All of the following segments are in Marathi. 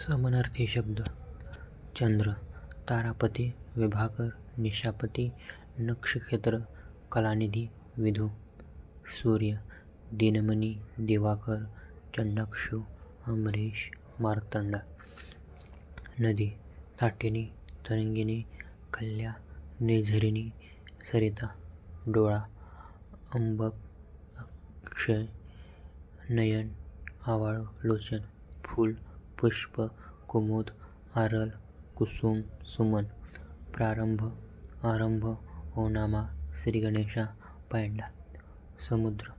समानार्थी शब्द. चंद्र तारापती विभाकर निशापती नक्षक्षेत्र कलानिधी विधू सूर्य दिनमणी दिवाकर चंडाक्षु अमरीश मार्तंड. नदी ताटिनी तरंगिणी कल्या निझरिणी सरिता डोळा अंबक अक्षय नयन आवाळ लोचन फूल पुष्प कुमुद आरल कुसुम सुमन प्रारंभ आरंभ ओनामा श्रीगणेशा पांडा समुद्र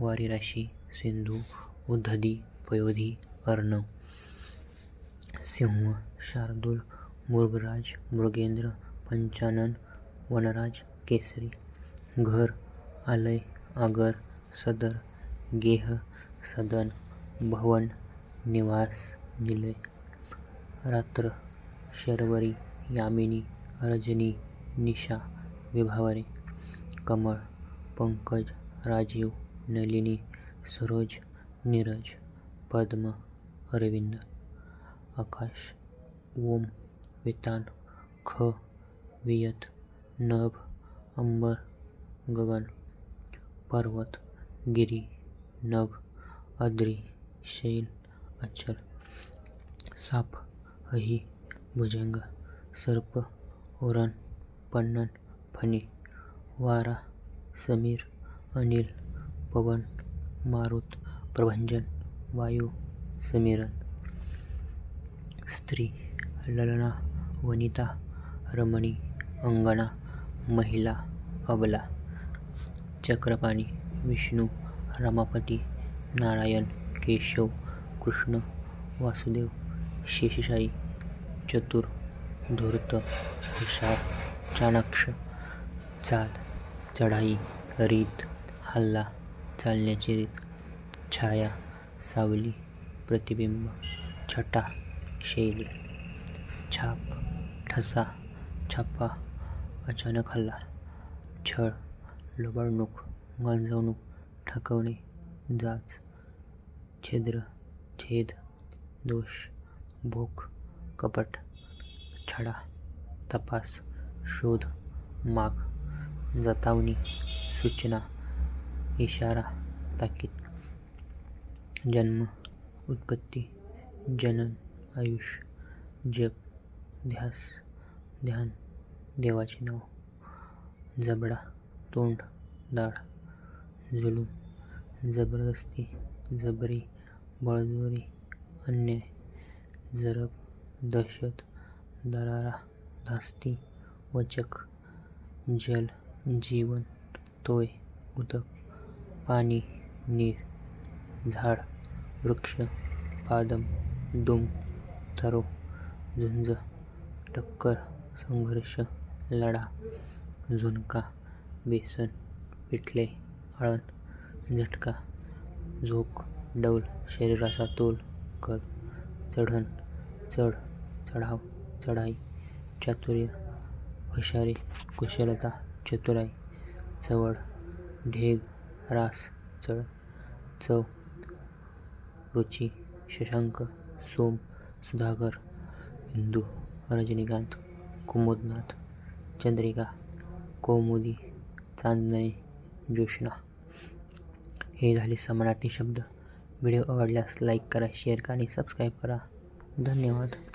वारीराशी सिंधू उधदी पयोधी अर्णव सिंह शार्दूल मृगराज मृगेंद्र पंचानन वनराज केसरी घर आलय आगर सदर गेह सदन भवन निवास निलय रात्र शर्वरी यामिनी रजनी निशा विभावरे कमळ पंकज राजीव नलिनी सरोज नीरज पद्म अरविंद आकाश ओम वितान ख वियत नभ अंबर गगन पर्वत गिरी नग अद्री शैल अचल साप अही भुजंग सर्प ओरण पन्नन फणी वारा समीर अनिल पवन मारुत प्रभंजन वायू समीरन. स्त्री ललना वनिता रमणी अंगणा महिला अबला. चक्रपाणी विष्णू रमापती नारायण केशव कृष्ण वासुदेव शेषशाही चतुर धूर्त हुशार चाणाक्ष चाल चढाई रीत हल्ला चालण्याची रीत छाया सावली प्रतिबिंब छटा शैली छाप ठसा छापा अचानक हल्ला छळ लुबाडणूक गांजवणूक ठकवणे जाच छिद्र छेद दोष भूक कपट छडा तपास शोध माग जतावणी सूचना इशारा ताकीद जन्म उत्पत्ती जनन आयुष्य जप ध्यास ध्यान देवाचे नाव जबडा तोंड दाढ जुलूम जबरदस्ती जबरी बळजोरी अन्याय जरब दहशत दरारा धास्ती वचक जल जीवन तोय उदक पाणी नीर झाड वृक्ष पादम दुम तरो झुंज टक्कर संघर्ष लढा झुणका बेसन पिठले आळण झटका झोक डौल शरीराचा तोल कर चढण चढ चढाव चढाई चातुर्य हुशारी कुशलता चतुराई चवळ ढेग रास चढ चव रुची शशांक सोम सुधाकर इंदू रजनीकांत कुमुदनाथ चंद्रिका कौमुदी चांदणे जोशना हे झाले समानार्थी शब्द. व्हिडिओ आवडल्यास लाईक करा शेअर करा आणि सबस्क्राईब करा. धन्यवाद.